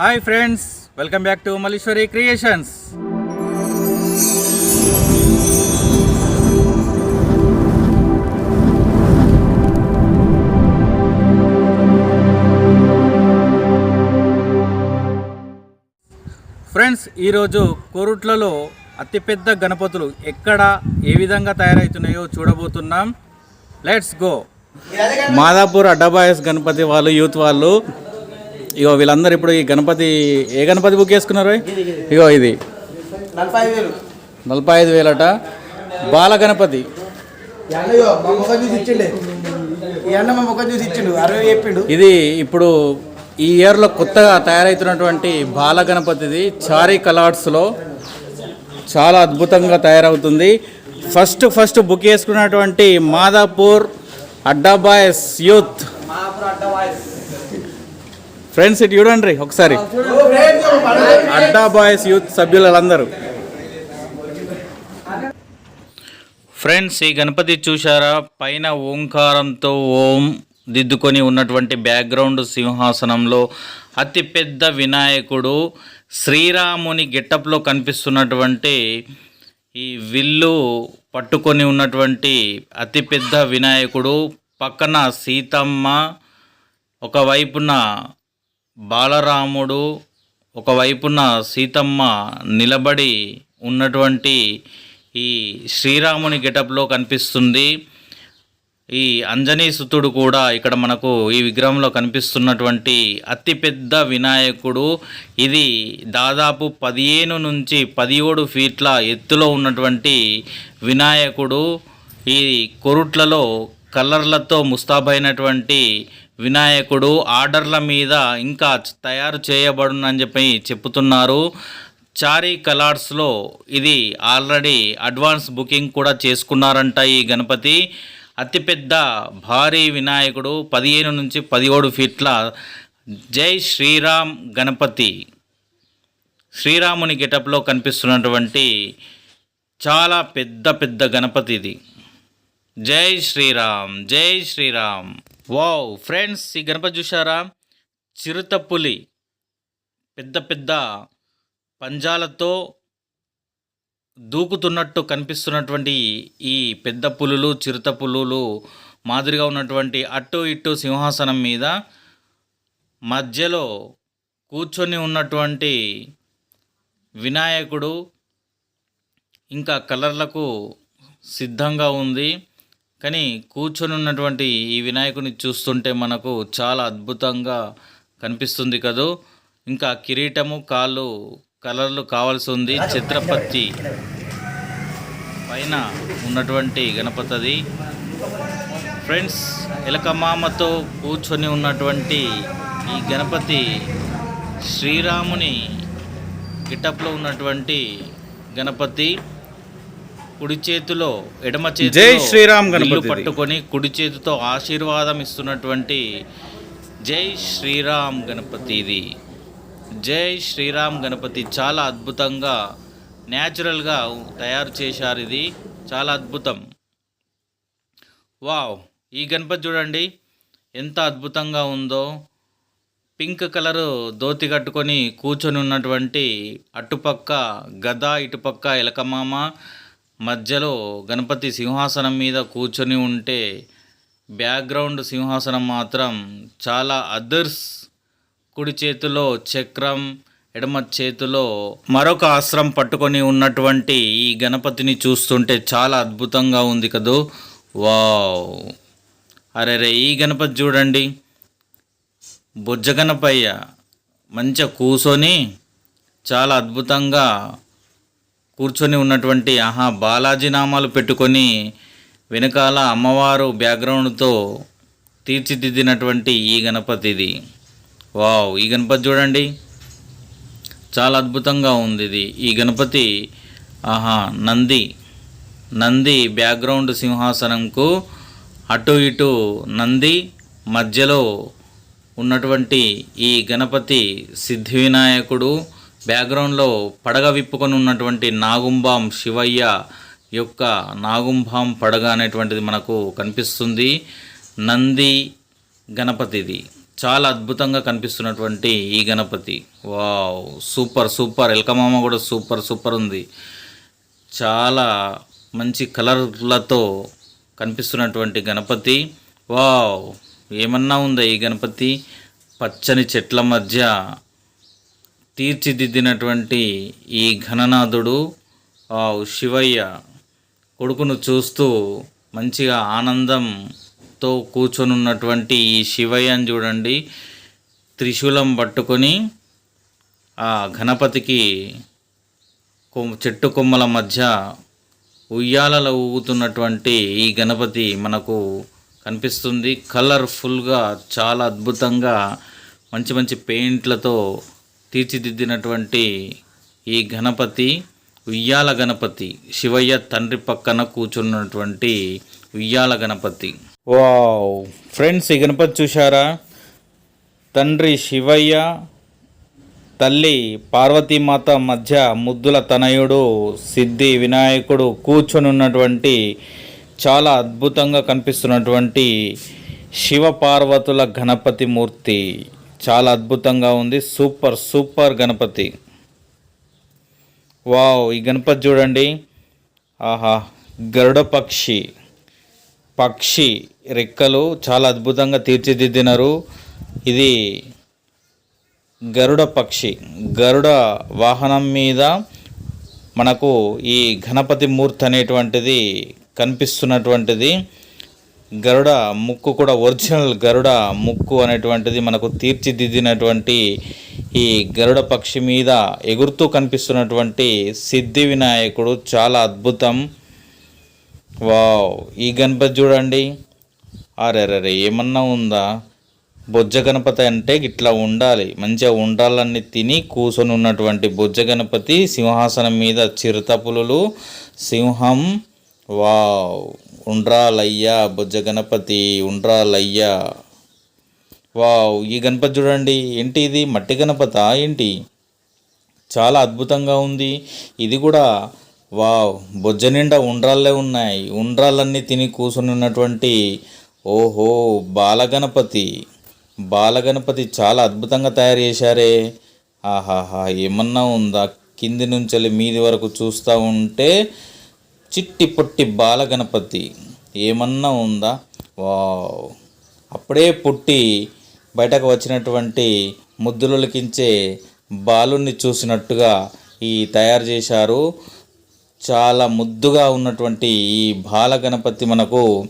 Hi friends welcome back to Malleswari creations. Friends ఈరోజు కోరుట్లలో అతిపెద్ద గణపతులు ఎక్కడ ఏ విధంగా తయారవుతున్నాయో చూడబోతున్నాం. లెట్స్ గో మాదాపూర్ అడ్డాబాయస్ గణపతి వాళ్ళు యూత్ వాళ్ళు ఇగో వీళ్ళందరూ ఇప్పుడు ఈ గణపతి ఏ గణపతి బుక్ చేసుకున్నారు ఇగో ఇది. నలభై ఐదు వేలట. బాల గణపతి ఇది ఇప్పుడు ఈ ఇయర్లో కొత్తగా తయారవుతున్నటువంటి బాల గణపతిది చారీ కలార్డ్స్లో చాలా అద్భుతంగా తయారవుతుంది. ఫస్ట్ ఫస్ట్ బుక్ చేసుకున్నటువంటి మాదాపూర్ అడ్డాబాయస్ యూత్ ఫ్రెండ్స్ ఇటు చూడండి ఒకసారి. అడ్డా బాయ్స్ యూత్ సభ్యులందరూ. ఫ్రెండ్స్ ఈ గణపతి చూశారా? పైన ఓంకారంతో ఓం దిద్దుకొని ఉన్నటువంటి బ్యాక్గ్రౌండ్ సింహాసనంలో అతి పెద్ద వినాయకుడు శ్రీరాముని గెటప్లో కనిపిస్తున్నటువంటి ఈ విల్లు పట్టుకొని ఉన్నటువంటి అతిపెద్ద వినాయకుడు పక్కన సీతమ్మ ఒకవైపున బాలరాముడు ఒకవైపున సీతమ్మ నిలబడి ఉన్నటువంటి ఈ శ్రీరాముని గెటప్లో కనిపిస్తుంది. ఈ అంజనీ సుతుడు కూడా ఇక్కడ మనకు ఈ విగ్రహంలో కనిపిస్తున్నటువంటి అతిపెద్ద వినాయకుడు. ఇది దాదాపు పదిహేను నుంచి పదిహేడు ఫీట్ల ఎత్తులో ఉన్నటువంటి వినాయకుడు. ఈ కొరుట్లలో కలర్లతో ముస్తాబైనటువంటి వినాయకుడు ఆర్డర్ల మీద ఇంకా తయారు చేయబడునని చెప్పి చెప్తున్నారు. చారీ కలర్స్లో ఇది ఆల్రెడీ అడ్వాన్స్ బుకింగ్ కూడా చేసుకున్నారంట ఈ గణపతి. అతిపెద్ద భారీ వినాయకుడు పదిహేను నుంచి పదిహేడు ఫీట్ల జై శ్రీరామ్ గణపతి. శ్రీరాముని గెటప్లో కనిపిస్తున్నటువంటి చాలా పెద్ద పెద్ద గణపతి ఇది. జై శ్రీరామ్ జై శ్రీరామ్. వావ్ ఫ్రెండ్స్ ఈ గణపతి చూసారా చిరుతపులి పెద్ద పెద్ద పంజాలతో దూకుతున్నట్టు కనిపిస్తున్నటువంటి ఈ పెద్ద పులులు చిరుత పులులు మాదిరిగా ఉన్నటువంటి అటు ఇటు సింహాసనం మీద మధ్యలో కూర్చొని ఉన్నటువంటి వినాయకుడు ఇంకా కలర్లకు సిద్ధంగా ఉంది. కానీ కూర్చొని ఉన్నటువంటి ఈ వినాయకుని చూస్తుంటే మనకు చాలా అద్భుతంగా కనిపిస్తుంది కదూ. ఇంకా కిరీటము కాళ్ళు కలర్లు కావాల్సి ఉంది. చిత్రపత్తి పైన ఉన్నటువంటి గణపతిది. ఫ్రెండ్స్ ఎలకమామతో కూర్చొని ఉన్నటువంటి ఈ గణపతి శ్రీరాముని గిటప్లో ఉన్నటువంటి గణపతి. కుడి చేతిలో ఎడమ చేతిలో జై శ్రీరామ్ విల్లు గణపతిది. పట్టుకొని కుడి చేతితో ఆశీర్వాదం ఇస్తున్నటువంటి జై శ్రీరామ్ గణపతి ఇది జై శ్రీరామ్ గణపతి చాలా అద్భుతంగా న్యాచురల్గా తయారు చేశారు ఇది. చాలా అద్భుతం. వావ్! ఈ గణపతి చూడండి ఎంత అద్భుతంగా ఉందో. పింక్ కలరు ధోతి కట్టుకొని కూర్చొని ఉన్నటువంటి అటుపక్క గద ఇటుపక్క ఎలకమామ మధ్యలో గణపతి సింహాసనం మీద కూర్చొని ఉంటే బ్యాక్గ్రౌండ్ సింహాసనం మాత్రం చాలా అదర్స్ కుడి చేతిలో చక్రం ఎడమ చేతిలో మరొక ఆశ్రం పట్టుకొని ఉన్నటువంటి ఈ గణపతిని చూస్తుంటే చాలా అద్భుతంగా ఉంది కదూ. వావ్. అరే రే ఈ గణపతి చూడండి. బుజ్జగనపయ్య మంచిగా కూర్చొని చాలా అద్భుతంగా కూర్చొని ఉన్నటువంటి ఆహా బాలాజీ నామాలు పెట్టుకొని వెనకాల అమ్మవారు బ్యాక్గ్రౌండ్తో తీర్చిదిద్దినటువంటి ఈ గణపతి ఇది. వావ్ ఈ గణపతి చూడండి. చాలా అద్భుతంగా ఉంది ఇది. ఈ గణపతి ఆహా నంది. నంది బ్యాక్గ్రౌండ్ సింహాసనంకు అటు ఇటు నంది మధ్యలో ఉన్నటువంటి ఈ గణపతి సిద్ధి వినాయకుడు బ్యాక్గ్రౌండ్లో పడగ విప్పుకొని ఉన్నటువంటి నాగుంబాం శివయ్య యొక్క నాగుంబాం పడగ అనేటువంటిది మనకు కనిపిస్తుంది. నంది గణపతిది. చాలా అద్భుతంగా కనిపిస్తున్నటువంటి ఈ గణపతి. వావ్! Super super! ఎల్కమామ కూడా సూపర్ సూపర్ ఉంది. చాలా మంచి కలర్లతో కనిపిస్తున్నటువంటి గణపతి. వావ్! ఏమన్నా ఉందా ఈ గణపతి? పచ్చని చెట్ల మధ్య తీర్చిదిద్దినటువంటి ఈ ఘననాథుడు ఆ శివయ్య కొడుకును చూస్తూ మంచిగా ఆనందంతో కూర్చొని ఉన్నటువంటి ఈ శివయ్యని చూడండి. త్రిశూలం పట్టుకొని ఆ గణపతికి చెట్టు కొమ్మల మధ్య ఉయ్యాలలో ఊగుతున్నటువంటి ఈ గణపతి మనకు కనిపిస్తుంది. కలర్ఫుల్గా చాలా అద్భుతంగా మంచి మంచి పెయింట్లతో తీర్చిదిద్దినటువంటి ఈ గణపతి ఉయ్యాల గణపతి శివయ్య తండ్రి పక్కన కూర్చున్నటువంటి ఉయ్యాల గణపతి. వావ్! ఫ్రెండ్స్ ఈ గణపతి చూశారా? తండ్రి శివయ్య తల్లి పార్వతీమాత మధ్య ముద్దుల తనయుడు సిద్ధి వినాయకుడు కూర్చొని ఉన్నటువంటి చాలా అద్భుతంగా కనిపిస్తున్నటువంటి శివ పార్వతుల గణపతి మూర్తి. చాలా అద్భుతంగా ఉంది. Super super Ganapati. వావ్ ఈ గణపతి చూడండి. ఆహా గరుడ పక్షి. పక్షి రెక్కలు చాలా అద్భుతంగా తీర్చిదిద్దినారు. ఇది గరుడ పక్షి. గరుడ వాహనం మీద మనకు ఈ గణపతి మూర్తి అనేటువంటిది కనిపిస్తున్నటువంటిది. గరుడ ముక్కు కూడా ఒరిజినల్ గరుడ ముక్కు అనేటువంటిది మనకు తీర్చిదిద్దినటువంటి ఈ గరుడ పక్షి మీద ఎగురుతూ కనిపిస్తున్నటువంటి సిద్ధి వినాయకుడు చాలా అద్భుతం. వావ్ ఈ గణపతి చూడండి. అరే ఏమన్నా ఉందా? బొజ్జ గణపతి అంటే ఇట్లా ఉండాలి. మంచిగా ఉండాలన్నీ తిని కూర్చొని ఉన్నటువంటి బొజ్జ గణపతి సింహాసనం మీద చిరుతపులు సింహం. వావ్. ఉండ్రాలయ్యా బుజ్జ గణపతి ఉండ్రాలయ్యా. వావ్ ఈ గణపతి చూడండి. ఏంటి ఇది? మట్టి గణపత? ఏంటి? చాలా అద్భుతంగా ఉంది. ఇది కూడా వావ్ బొజ్జ నిండా ఉండ్రాళ్ళే ఉన్నాయి. ఉండ్రాలన్నీ తిని కూసుని ఉన్నటువంటి ఓహో బాలగణపతి. బాలగణపతి చాలా అద్భుతంగా తయారు చేశారే. ఆహాహా ఏమన్నా ఉందా? కింది నుంచి మీది వరకు చూస్తూ ఉంటే చిట్టి పొట్టి బాలగణపతి ఏమన్నా ఉందా? వావ్. అప్పుడే పుట్టి బయటకు వచ్చినటువంటి ముద్దులకించే బాలుని చూసినట్టుగా ఈ తయారు చేశారు. చాలా ముద్దుగా ఉన్నటువంటి ఈ బాలగణపతి మనకు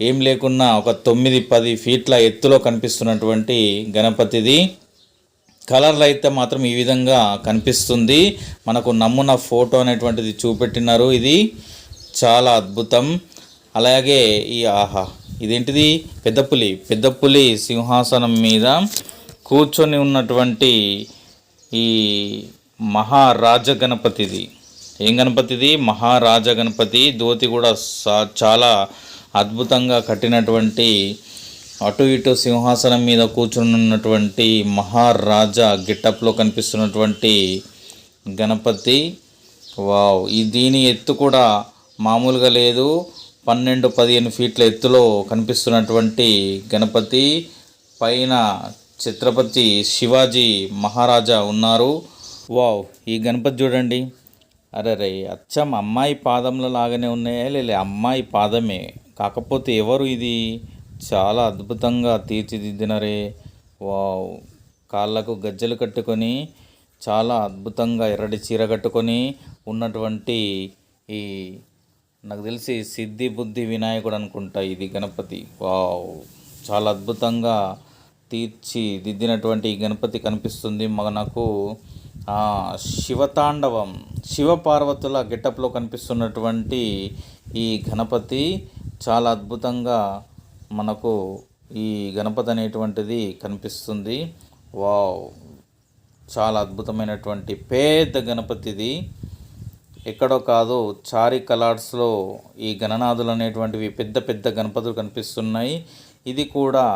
ఏం లేకున్నా ఒక తొమ్మిది పది ఫీట్ల ఎత్తులో కనిపిస్తున్నటువంటి గణపతిది. కలర్లు అయితే మాత్రం ఈ విధంగా కనిపిస్తుంది. మనకు నమ్మున ఫోటో అనేటువంటిది చూపెట్టినారు. ఇది చాలా అద్భుతం. అలాగే ఈ ఆహా ఇదేంటిది? పెద్దపులి పెద్దపులి సింహాసనం మీద కూర్చొని ఉన్నటువంటి ఈ మహారాజ గణపతిది ఏం గణపతిది? మహారాజ గణపతి ధోతి కూడా సా- చాలా అద్భుతంగా కట్టినటువంటి అటు ఇటు సింహాసనం మీద కూర్చుని ఉన్నటువంటి మహారాజా గిటప్లో కనిపిస్తున్నటువంటి గణపతి. వావ్ ఈ దీని ఎత్తు కూడా మామూలుగా లేదు. పన్నెండు పదిహేను ఫీట్ల ఎత్తులో కనిపిస్తున్నటువంటి గణపతి. పైన ఛత్రపతి శివాజీ మహారాజా ఉన్నారు. వావ్ ఈ గణపతి చూడండి. అరే రే అచ్చం అమ్మాయి పాదంలో లాగానే ఉన్నాయా? లేదా అమ్మాయి పాదమే. కాకపోతే ఎవరు ఇది? చాలా అద్భుతంగా తీర్చిదిద్దినరే. వావ్. కాళ్ళకు గజ్జలు కట్టుకొని చాలా అద్భుతంగా ఎర్రటి చీర కట్టుకొని ఉన్నటువంటి ఈ నాకు తెలిసి సిద్ధి బుద్ధి వినాయకుడు అనుకుంటా ఇది గణపతి. వావ్. చాలా అద్భుతంగా తీర్చిదిద్దినటువంటి ఈ గణపతి కనిపిస్తుంది. మనకు ఆ, శివతాండవం శివపార్వతుల గెటప్లో కనిపిస్తున్నటువంటి ఈ గణపతి చాలా అద్భుతంగా మనకు ఈ గణపతి అనేటువంటిది కనిపిస్తుంది. వావ్! చాలా అద్భుతమైనటువంటి పెద్ద గణపతిది. ఎక్కడో కాదు చారి కలార్స్లో ఈ గణనాథులు అనేటువంటివి పెద్ద పెద్ద గణపతులు కనిపిస్తున్నాయి. ఇది కూడా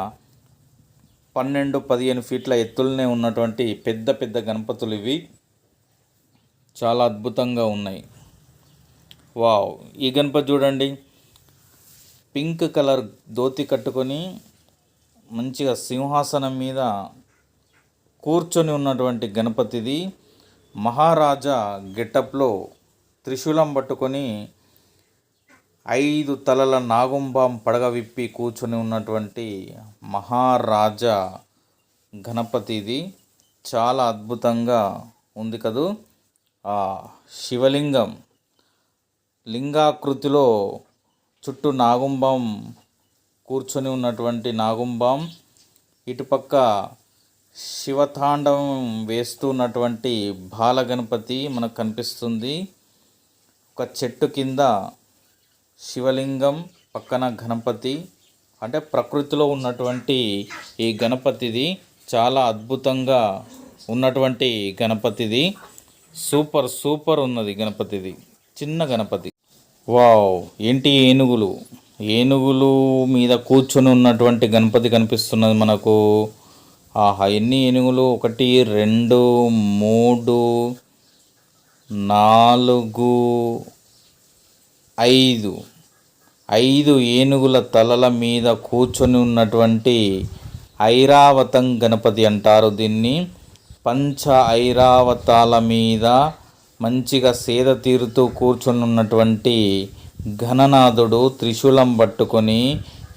పన్నెండు పదిహేను ఫీట్ల ఎత్తులనే ఉన్నటువంటి పెద్ద పెద్ద గణపతులు ఇవి. చాలా అద్భుతంగా ఉన్నాయి. వావ్! ఈ గణపతి చూడండి. పింక్ కలర్ ధోతి కట్టుకొని మంచిగా సింహాసనం మీద కూర్చొని ఉన్నటువంటి గణపతిది మహారాజా గెటప్లో త్రిశూలం పట్టుకొని ఐదు తలల నాగుంబాం పడగ విప్పి కూర్చొని ఉన్నటువంటి మహారాజా గణపతిది. చాలా అద్భుతంగా ఉంది కదూ. ఆ శివలింగం లింగాకృతిలో చుట్టూ నాగుంబం కూర్చొని ఉన్నటువంటి నాగుంబం ఇటుపక్క శివతాండవం వేస్తున్నటువంటి బాలగణపతి మనకు కనిపిస్తుంది. ఒక చెట్టు కింద శివలింగం పక్కన గణపతి అంటే ప్రకృతిలో ఉన్నటువంటి ఈ గణపతిది చాలా అద్భుతంగా ఉన్నటువంటి గణపతిది. సూపర్ సూపర్ ఉన్నది గణపతిది. చిన్న గణపతి. వావ్ ఏంటి ఏనుగులు? ఏనుగులు మీద కూర్చొని ఉన్నటువంటి గణపతి కనిపిస్తున్నది మనకు. ఆహా ఎన్ని ఏనుగులు? ఒకటి రెండు మూడు నాలుగు ఐదు. ఐదు ఏనుగుల తలల మీద కూర్చొని ఉన్నటువంటి ఐరావతం గణపతి అంటారు దీన్ని. పంచ ఐరావతాల మీద మంచిగా సేద తీరుతూ కూర్చొని ఉన్నటువంటి ఘననాథుడు త్రిశూలం పట్టుకొని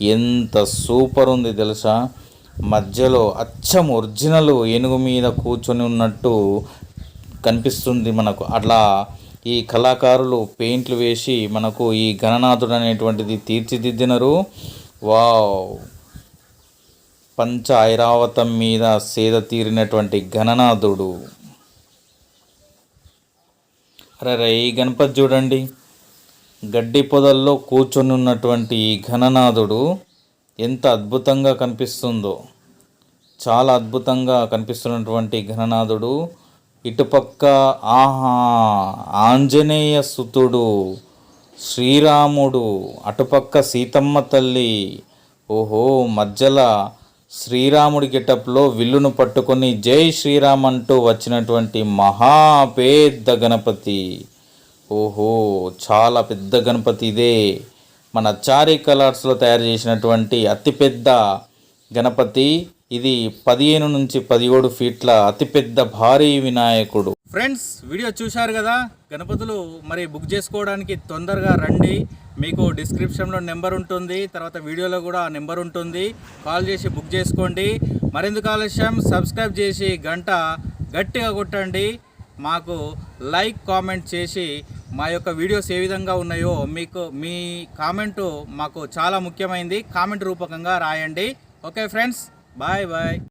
ఎంత సూపర్ ఉంది తెలుసా? మధ్యలో అచ్చం ఒరిజినల్ ఏనుగు మీద కూర్చొని ఉన్నట్టు కనిపిస్తుంది మనకు. అట్లా ఈ కళాకారులు పెయింట్లు వేసి మనకు ఈ గణనాథుడు అనేటువంటిది తీర్చిదిద్దినరు. వావ్! పంచ ఐరావతం మీద సేద తీరినటువంటి గణనాథుడు అరే ఈ గణపతి చూడండి. గడ్డి పొదల్లో కూర్చొని ఉన్నటువంటి ఈ ఘననాథుడు ఎంత అద్భుతంగా కనిపిస్తుందో. చాలా అద్భుతంగా కనిపిస్తున్నటువంటి ఘననాథుడు ఇటుపక్క ఆహా ఆంజనేయ సుతుడు శ్రీరాముడు అటుపక్క సీతమ్మ తల్లి ఓహో మధ్యల శ్రీరాముడి గిటప్లో విల్లును పట్టుకొని జై శ్రీరామ్ అంటూ వచ్చినటువంటి మహా పెద్ద గణపతి. ఓహో చాలా పెద్ద గణపతి ఇదే. మన చారీ కలర్స్లో తయారు చేసినటువంటి అతిపెద్ద గణపతి ఇది పదిహేను నుంచి పదిహేడు ఫీట్ల అతిపెద్ద భారీ వినాయకుడు. ఫ్రెండ్స్ వీడియో చూశారు కదా? గణపతులు మరి బుక్ చేసుకోవడానికి తొందరగా రండి. మీకు డిస్క్రిప్షన్లో నెంబర్ ఉంటుంది. తర్వాత వీడియోలో కూడా నెంబర్ ఉంటుంది. కాల్ చేసి బుక్ చేసుకోండి. మరెందుకు ఆలస్యం? సబ్స్క్రైబ్ చేసి గంట గట్టిగా కొట్టండి. మాకు లైక్ కామెంట్ చేసి మా యొక్క వీడియోస్ ఏ విధంగా ఉన్నాయో మీకు మీ కామెంటు మాకు చాలా ముఖ్యమైనది కామెంట్ రూపకంగా రాయండి. Okay friends? Bye bye.